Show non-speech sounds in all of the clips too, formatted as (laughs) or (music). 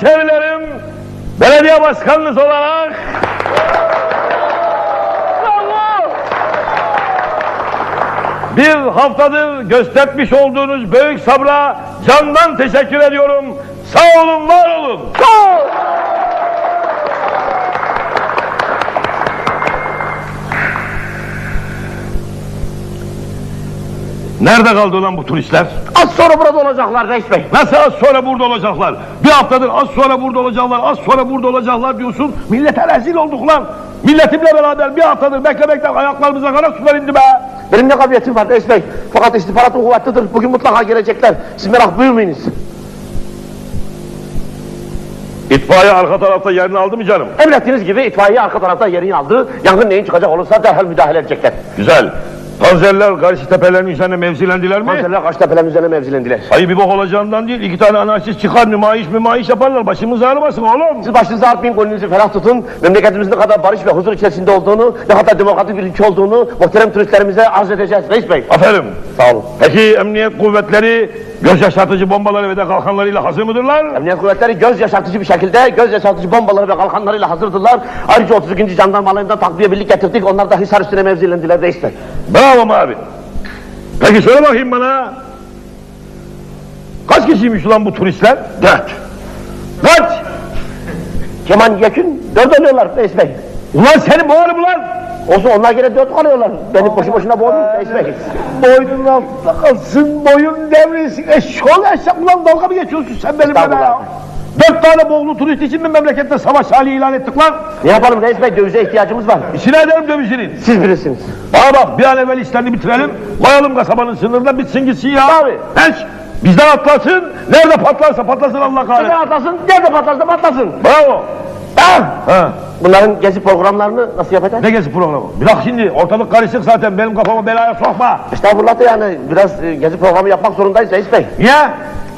Şehirlerim, belediye başkanınız olarak bir haftadır göstermiş olduğunuz büyük sabra candan teşekkür ediyorum. Sağ olun, var olun. Nerede kaldı ulan bu turistler? Az sonra burada olacaklar reis bey. Nasıl az sonra burada olacaklar? Bir haftadır az sonra burada olacaklar, az sonra burada olacaklar diyorsun. Millete rezil olduk lan. Milletimle beraber bir haftadır beklemekten ayaklarımıza kara sular indi be. Benim ne kabiliyetim var reis bey. Fakat istihbaratım kuvvetlidir. Bugün mutlaka gelecekler. Siz merak buyurmayınız. İtfaiye arka tarafta yerini aldı mı canım? Emrettiğiniz gibi itfaiye arka tarafta yerini aldı. Yangın neyin çıkacak olursa derhal müdahale edecekler. Güzel. Panzerler karşı tepelerin üzerine mevzilendiler mi? Panzerler karşı tepelerin üzerine mevzilendiler. Hayır bir bok olacağından değil. iki tane anarşist çıkar nümayiş mümayiş yaparlar. Başımız ağrımasın oğlum. Siz başınızı artmayın, gönlünüzü ferah tutun. Memleketimizin ne kadar barış ve huzur içerisinde olduğunu, ne kadar demokratik bir ülke olduğunu muhterem turistlerimize arz edeceğiz reis bey. Aferin. Sağ olun. Peki emniyet kuvvetleri göz yaşartıcı bombaları ve de kalkanlarıyla hazır mıdırlar? Emniyet kuvvetleri göz yaşartıcı bir şekilde göz yaşartıcı bombaları ve kalkanlarıyla hazırdırlar. Ayrıca 32. Jandarmalarından takviye birlik getirdik. Onlar da Hisar üstüne mevzilendiler reis bey. Bravo Mavi. Peki söyle bakayım bana. Kaç kişiymiş ulan bu turistler? Dört. Kaç? Keman Yekün dört oluyorlar reis bey. Ulan seni boğarım ulan. Olsun onlar gene dört kalıyorlar. Beni boşu boşuna bey. Boynun altında kalsın, boyun devrilsin. Eşşoğlu eşek ulan dalga mı geçiyorsun sen benimle be ya? Dört tane boğulu turist için mi memlekette savaş hali ilan ettik lan? Ne yapalım reis bey dövize ihtiyacımız var. İçine ederim dövüşünün. Siz bilirsiniz. Bana bak bir an evvel işlerini bitirelim. Koyalım kasabanın sınırına bitsin gitsin ya. Abi. Hiç. Bizden atlasın. Nerede patlarsa patlasın Allah kahretsin. atlasın, nerede patlarsa patlasın. Bravo. Ha. Bunların gezi programlarını nasıl yapacağız? Ne gezi programı? Bırak şimdi ortalık karışık zaten benim kafamı belaya sokma. Estağfurullah da yani biraz e, gezi programı yapmak zorundayız reis bey. Niye?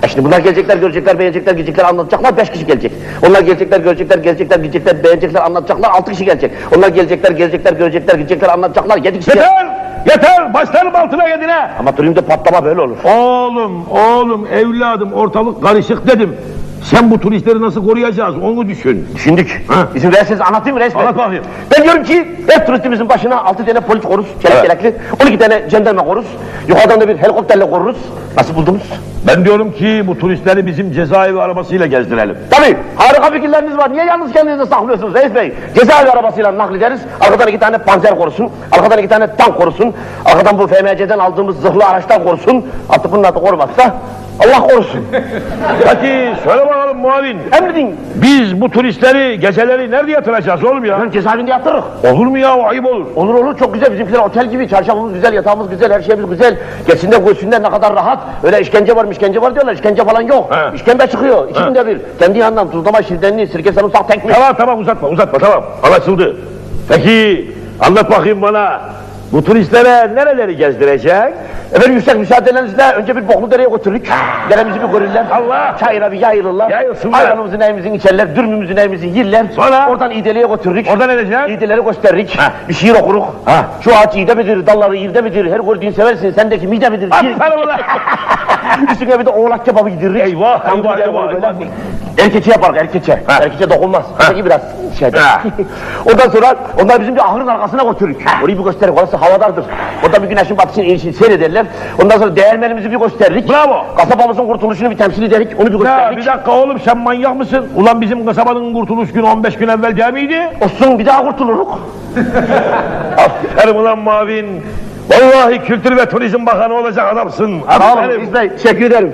E şimdi bunlar gelecekler, görecekler, beğenecekler, gidecekler, anlatacaklar, beş kişi gelecek. Onlar gelecekler, görecekler, gelecekler, gidecekler, beğenecekler, anlatacaklar, altı kişi gelecek. Onlar gelecekler, gelecekler, görecekler, gidecekler, anlatacaklar, yedi kişi gelecek. Yeter! Yeter! Başlarım altına yedine! Ama turizmde patlama böyle olur. Oğlum, oğlum, evladım ortalık karışık dedim. Sen bu turistleri nasıl koruyacağız onu düşün. Düşündük. Ha. İzin verirseniz anlatayım mı reis bey? Anlat bakayım. Ben diyorum ki her turistimizin başına altı tane polis koruz, çelik Evet. yelekli, 12 tane jandarma koruz, yukarıdan da bir helikopterle koruruz. Nasıl buldunuz? Ben diyorum ki bu turistleri bizim cezaevi arabasıyla gezdirelim. Tabii harika fikirleriniz var. Niye yalnız kendinizi saklıyorsunuz reis bey? Cezaevi arabasıyla naklederiz. Arkadan iki tane panzer korusun. Arkadan iki tane tank korusun. Arkadan bu FMC'den aldığımız zırhlı araçtan korusun. Artık bunun adı korumazsa Allah korusun. (laughs) Peki söyle bakalım muavin. Emredin. Biz bu turistleri geceleri nerede yatıracağız oğlum ya? Ben cezaevinde yatırırız. Olur mu ya? Ayıp olur. Olur olur çok güzel bizimkiler otel gibi çarşafımız güzel yatağımız güzel her şeyimiz güzel geçsinler görsünler ne kadar rahat öyle işkence var işkence var diyorlar işkence falan yok He. işkembe çıkıyor iki günde bir kendi yanından tuzlama şirdenli sirke sarımsak tekmiş Tamam tamam uzatma uzatma tamam. Anlaşıldı. Peki anlat bakayım bana. Bu turistlere nereleri gezdirecek? efendim yüksek müsaadelerinizle önce bir boklu dereye götürdük deremizi bir görürler Allah! çayına bir yayılırlar Yayılsınlar. ayranımızın evimizin içerler dürmümüzün evimizin yerler Sonra? oradan İdeli'ye götürdük Orada ne diyeceksin? İdeleri gösterdik. Ha. Bir şiir okuruk. Ha. Şu ağaç iyide midir, dalları iyide midir, her gördüğün seversin, sendeki mide midir? Aferin ulan. (laughs) Üstüne bir de oğlak kebabı yediririk. Eyvah, eyvah, eyvah, eyvah. Erkeçe yapar erkeçe. Ha. Erkeçe dokunmaz. Peki biraz şeyde. (laughs) Ondan sonra onlar bizim bir ahırın arkasına götürürük. Orayı bir gösterik. Orası havadardır. Orada bir güneşin batışını inişini seyrederler. Ondan sonra değermenimizi bir gösteririk. Bravo. Kasabamızın kurtuluşunu bir temsil ederik. Onu bir Ya gösteririk. bir dakika oğlum sen manyak mısın? Ulan bizim kasabanın kurtuluş günü 15 gün evvel değil miydi? Olsun bir daha kurtuluruk. (laughs) Aferin ulan Mavin. Vallahi Kültür ve Turizm Bakanı olacak adamsın. Sağ olun Aferin. İz Bey, teşekkür ederim.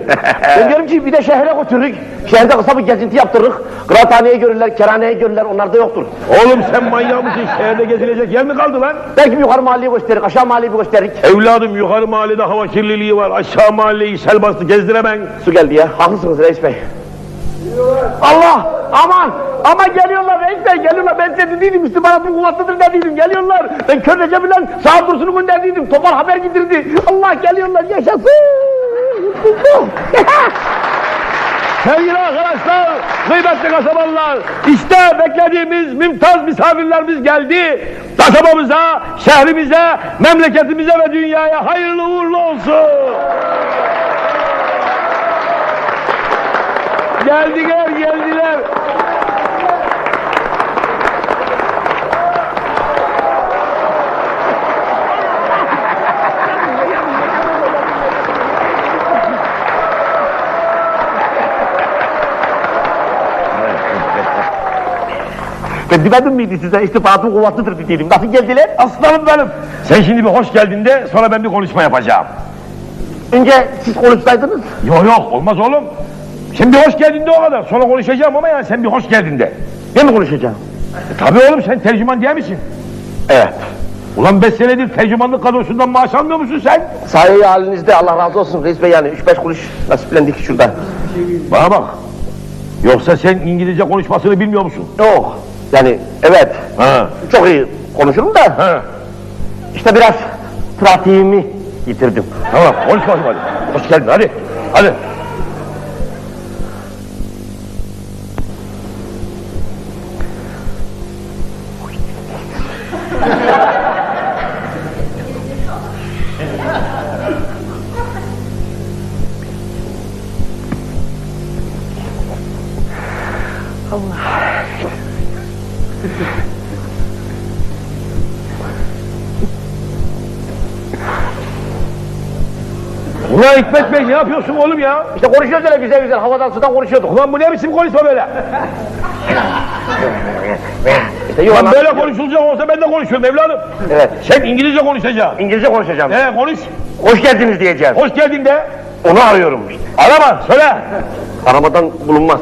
ben diyorum ki bir de şehre götürürük. Şehirde kısa bir gezinti yaptırırız. Kıraathaneyi görürler, kerhaneyi görürler. Onlar da yoktur. Oğlum sen manyak mısın? Şehirde gezilecek yer mi kaldı lan? Belki yukarı mahalleyi gösteririk, aşağı mahalleyi bir gösteririk. Evladım yukarı mahallede hava kirliliği var. Aşağı mahalleyi sel bastı gezdiremem. Su geldi ya. Haklısınız reis bey. Allah! Aman! Ama geliyorlar reis bey geliyorlar. Ben size dediydim istihbaratın kuvvetlidir dediydim. Geliyorlar. Ben kör Recep ile Sağ Dursun'u gönderdiydim. Topal haber getirdi. Allah geliyorlar yaşasın! (laughs) Sevgili arkadaşlar, kıymetli kasabalılar, işte beklediğimiz mümtaz misafirlerimiz geldi. Kasabamıza, şehrimize, memleketimize ve dünyaya hayırlı uğurlu olsun. Geldiler, geldiler. Ben demedim miydi size istifatım kuvvetlidir dedim. Nasıl geldiler? Aslanım benim. Sen şimdi bir hoş geldin de sonra ben bir konuşma yapacağım. Önce siz konuşsaydınız. Yok yok olmaz oğlum. Bir hoş geldin de o kadar. Sonra konuşacağım ama yani sen bir hoş geldin de. Ben mi konuşacağım? E, tabii oğlum sen tercüman değil misin? Evet. Ulan beş senedir tercümanlık kadrosundan maaş almıyor musun sen? Sahi halinizde Allah razı olsun reis bey yani 3-5 kuruş nasiplendik şurada. Bana bak. Yoksa sen İngilizce konuşmasını bilmiyor musun? Yok. Yani evet Ha. çok iyi konuşurum da Ha. işte biraz pratiğimi yitirdim. Tamam konuş bakayım hadi. Hoş geldin hadi. Hadi. Ulan Hikmet Bey ne yapıyorsun oğlum ya? İşte konuşuyoruz öyle güzel güzel havadan sudan konuşuyorduk. Ulan bu ne biçim konuşma böyle? İşte Ulan böyle konuşulacak olsa ben de konuşuyorum evladım. Evet. Sen İngilizce konuşacaksın. İngilizce konuşacağım. He konuş. Hoş geldiniz diyeceğim. Hoş geldin de. Onu arıyorum işte. Arama söyle. Aramadan bulunmaz.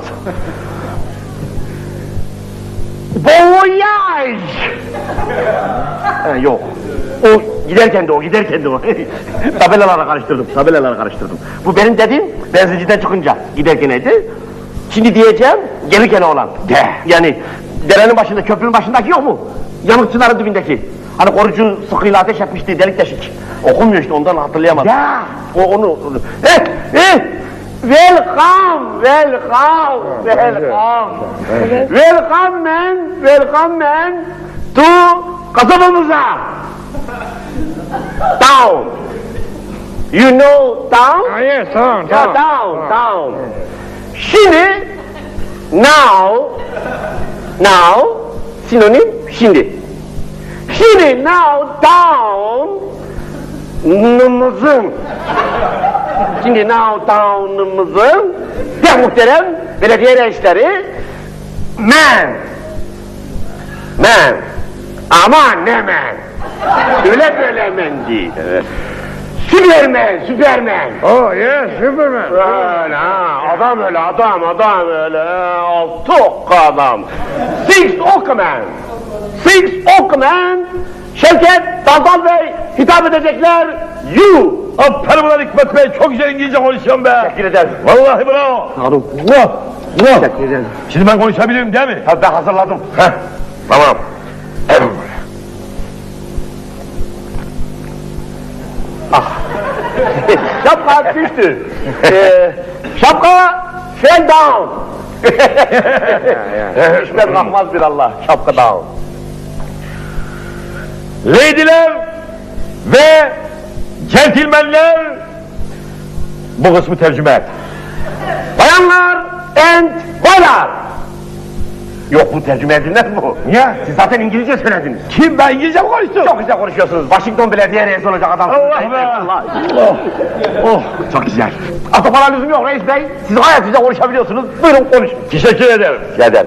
Voyage! He, yok. O giderken de o, giderken de o. (laughs) tabelalara karıştırdım, tabelalara karıştırdım. Bu benim dediğim benzinciden çıkınca giderken neydi? Şimdi diyeceğim gelirken olan. De. Yani derenin başında, köprünün başındaki yok mu? Yanık çınarın dibindeki. Hani korucu sıkıyla ateş etmişti delik deşik. Okumuyor işte ondan hatırlayamadım. Ya. O onu. Eh, eh. Welcome, welcome, welcome. welcome man, welcome man to kasabamıza. Town. You know town? yes tamam Yeah, town, town. Şimdi, now, now, sinonim şimdi. Şimdi, now, town, nımızın. Şimdi now town'ımızın pek muhterem belediye reisleri man. Man. Aman ne man. Öyle böyle man değil. Süpermen, süpermen. Oh yes Superman. Öyle ha, adam öyle adam, adam öyle. Altı okka adam. Six Okman. Six Okman. Şevket Dantal Bey hitap edecekler. You. Aferin ulan Hikmet Bey çok güzel İngilizce konuşuyorsun be. Teşekkür ederim. Vallahi bravo. Harun. Bravo. Bravo. Teşekkür ederim. Şimdi ben konuşabilirim değil mi? Hadi ben hazırladım. Heh. Tamam. (laughs) Şapka düştü. ee, şapka fell down. (laughs) Düşmez kalkmaz bir Allah. Şapka down. Leydiler ve centilmenler bu kısmı tercüme et. Bayanlar and boylar. Yok bu tercüme edilmez bu. Niye? Siz zaten İngilizce söylediniz. Kim ben İngilizce mi konuştum? Çok güzel konuşuyorsunuz. Washington Belediye Reisi olacak adam. Allah be! Allah. Oh, oh, çok güzel. Atapara lüzum yok reis bey. Siz gayet güzel konuşabiliyorsunuz. Buyurun konuşun. Teşekkür ederim. Neden?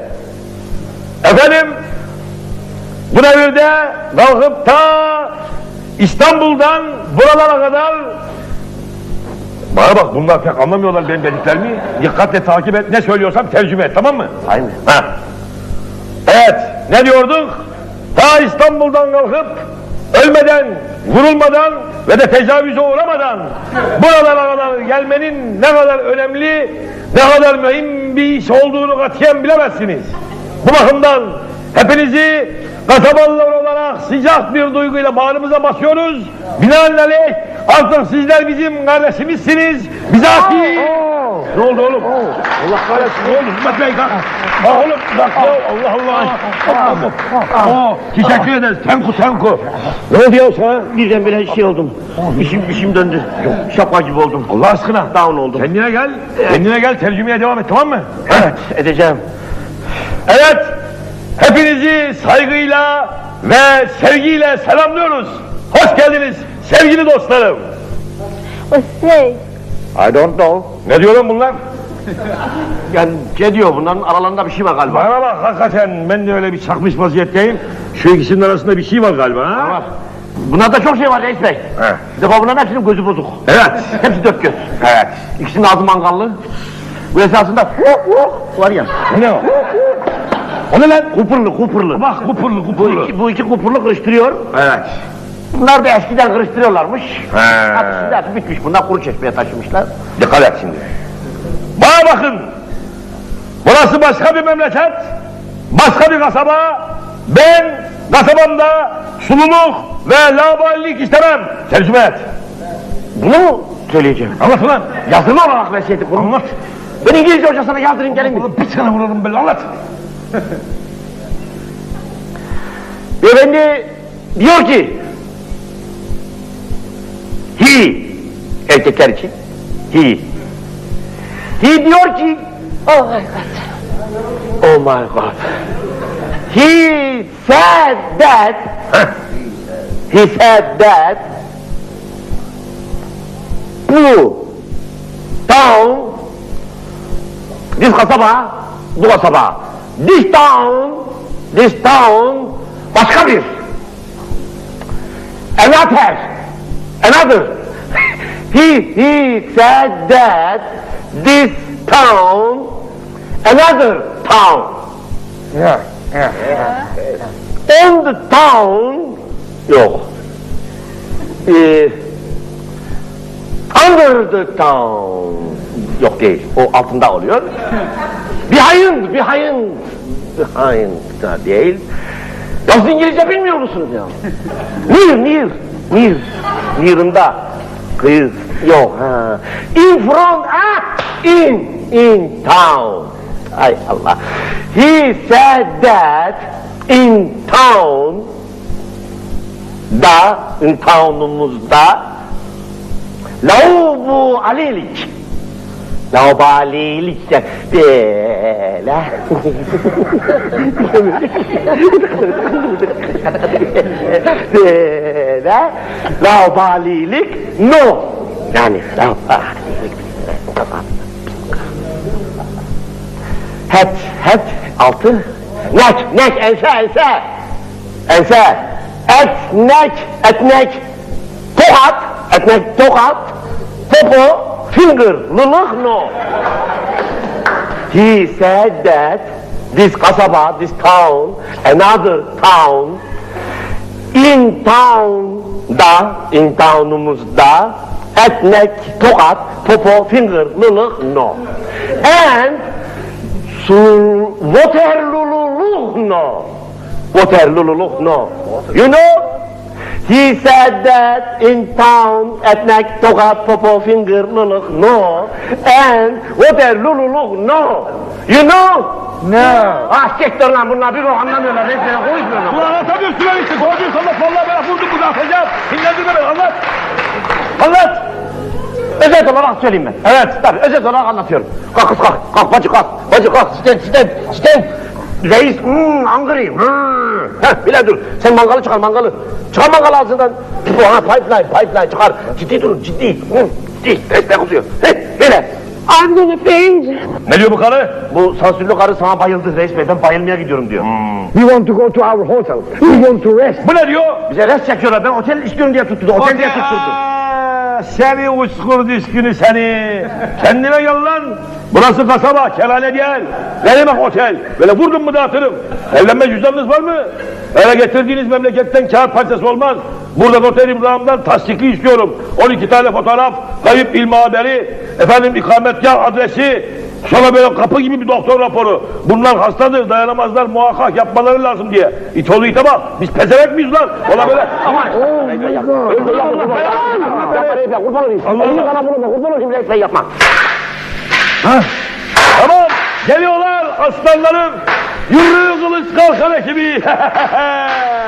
Efendim, bu devirde kalkıp ta İstanbul'dan buralara kadar bana bak bunlar pek anlamıyorlar benim dediklerimi. Dikkatle takip et, ne söylüyorsam tercüme et, tamam mı? Aynı. Ha. Evet, ne diyorduk? Ta İstanbul'dan kalkıp ölmeden, vurulmadan ve de tecavüze uğramadan buralara kadar gelmenin ne kadar önemli, ne kadar mühim bir iş olduğunu katiyen bilemezsiniz. Bu bakımdan hepinizi kasabalılar olarak sıcak bir duyguyla bağrımıza basıyoruz. Binaenaleyh artık sizler bizim kardeşimizsiniz. Bizatihi... Ne oldu oğlum? Allah kahretsin ne oldu? Hikmet Bey kalk. Ha oğlum bak ya Allah Allah. Oh, teşekkür ederiz. Tenku tenku. Ne oldu ya sana? Birden böyle şey oldum. İşim, işim döndü. Şapka gibi oldum. Allah aşkına. Down oldum. Kendine gel. Kendine gel. Tercümeye devam et tamam mı? Evet edeceğim. Evet. Hepinizi saygıyla ve sevgiyle selamlıyoruz. Hoş geldiniz sevgili dostlarım. O şey, I don't know. Ne diyor lan bunlar? (laughs) Yani ne diyor bunların aralarında bir şey var galiba. Bana bak hakikaten ben de öyle bir çakmış vaziyetteyim. Şu ikisinin arasında bir şey var galiba ha? Var. Bunlarda çok şey var reis bey. He. Bir defa bunların hepsinin gözü bozuk. Evet. Hepsi dört göz. Evet. İkisinin ağzı mangallı. Bu esasında var ya. Ne o? O ne lan? Kupurlu kupurlu. Bak kupurlu Bu kupurlu. iki, bu iki kupurlu kırıştırıyor. Evet. Bunlar da eskiden kırıştırıyorlarmış. He. Şimdi hepsi bitmiş. Bunlar kuru çeşmeye taşımışlar. Dikkat et şimdi. Bana bakın. Burası başka bir memleket. Başka bir kasaba. Ben kasabamda sululuk ve laballik istemem. Tercüme et. Bunu mu söyleyeceğim? Anlat ulan. Yazılı olarak verseydik bunu. Anlat. Ben İngilizce hocasına yazdırayım gelin mi? Oğlum bir tane vuralım böyle anlat. Beyefendi diyor ki he erkekler için he he diyor ki oh my god oh my god. He said that he said that bu town this kasaba bu kasaba this town this town başka bir another another he he said that this town another town Ya. Ya. on the town yok Ee, under the town. Yok değil. O altında oluyor. Behind behind behind. Da değil. Ya siz İngilizce bilmiyor musunuz ya? Near near near. Near'ında. Kıyı yok ha. İn front ah in in town. Ay Allah. He said that in town da in town'umuzda Laubu alilik Laubalilik de böyle böyle Laubalilik no. Yani laubalilik Het, het, altı. Nek, nek, ense, ense. Ense. Etnek, etnek. Tokat, etnek, tokat Popo, finger, lılık, no He said that this kasaba, this town, another town, in town da, in town'umuzda, etnek, tokat, popo, finger, lılık, no. And su, Waterloo, no. Waterloo, no. You know, he said that in town, etnek, tokat, popo, finger, lılık, no. And Waterloo, no. You know? Ne? Ah sektör lan bunlar bir o anlamıyorlar. Resmen konuşmuyorlar. Ulan anlatamıyorsun lan işte. Konuşuyorsun anlat. Vallahi ben vurdum bunu atacağım. Dinlendirme beni anlat. Anlat. Özet olarak söyleyeyim ben. Evet. Tabii özet olarak anlatıyorum. Kalk kız kalk. Kalk bacı kalk. Bacı kalk. Stand stand stand. Reis hmm, hungry. Hmm. Heh, bile dur. Sen mangalı çıkar mangalı. Çıkar mangalı ağzından. Bu ha pipeline pipeline çıkar. Ciddi durun ciddi. Hmm, ciddi. Resmen kusuyor. Heh, böyle. I'm gonna faint. Ne diyor bu karı? Bu sansürlü karı sana bayıldı reis bey. Ben bayılmaya gidiyorum diyor. We want to go to our hotel. We want to rest. Bu ne diyor? Bize rest çekiyorlar. Ben otel istiyorum diye tutturdu. Otel diye tutturdu. Seni uçkur düşkünü seni. Kendine gel lan. Burası kasaba, kerane değil. Ne demek otel? Böyle vurdum mu dağıtırım. Evlenme cüzdanınız var mı? Eve getirdiğiniz memleketten kağıt parçası olmaz. Burada noter imzamdan tasdikli istiyorum. 12 tane fotoğraf, kayıp ilmi haberi, efendim ikametgah adresi, sonra böyle kapı gibi bir doktor raporu. Bunlar hastadır, dayanamazlar, muhakkak yapmaları lazım diye. İt oğlu ite bak, biz pezevenk miyiz lan? Ola böyle. Aman. Kurban olayım. Elini bana vurma. Kurban olayım bey yapma. Ha? Tamam, geliyorlar aslanlarım. Yürü kılıç kalkan ekibi. (laughs)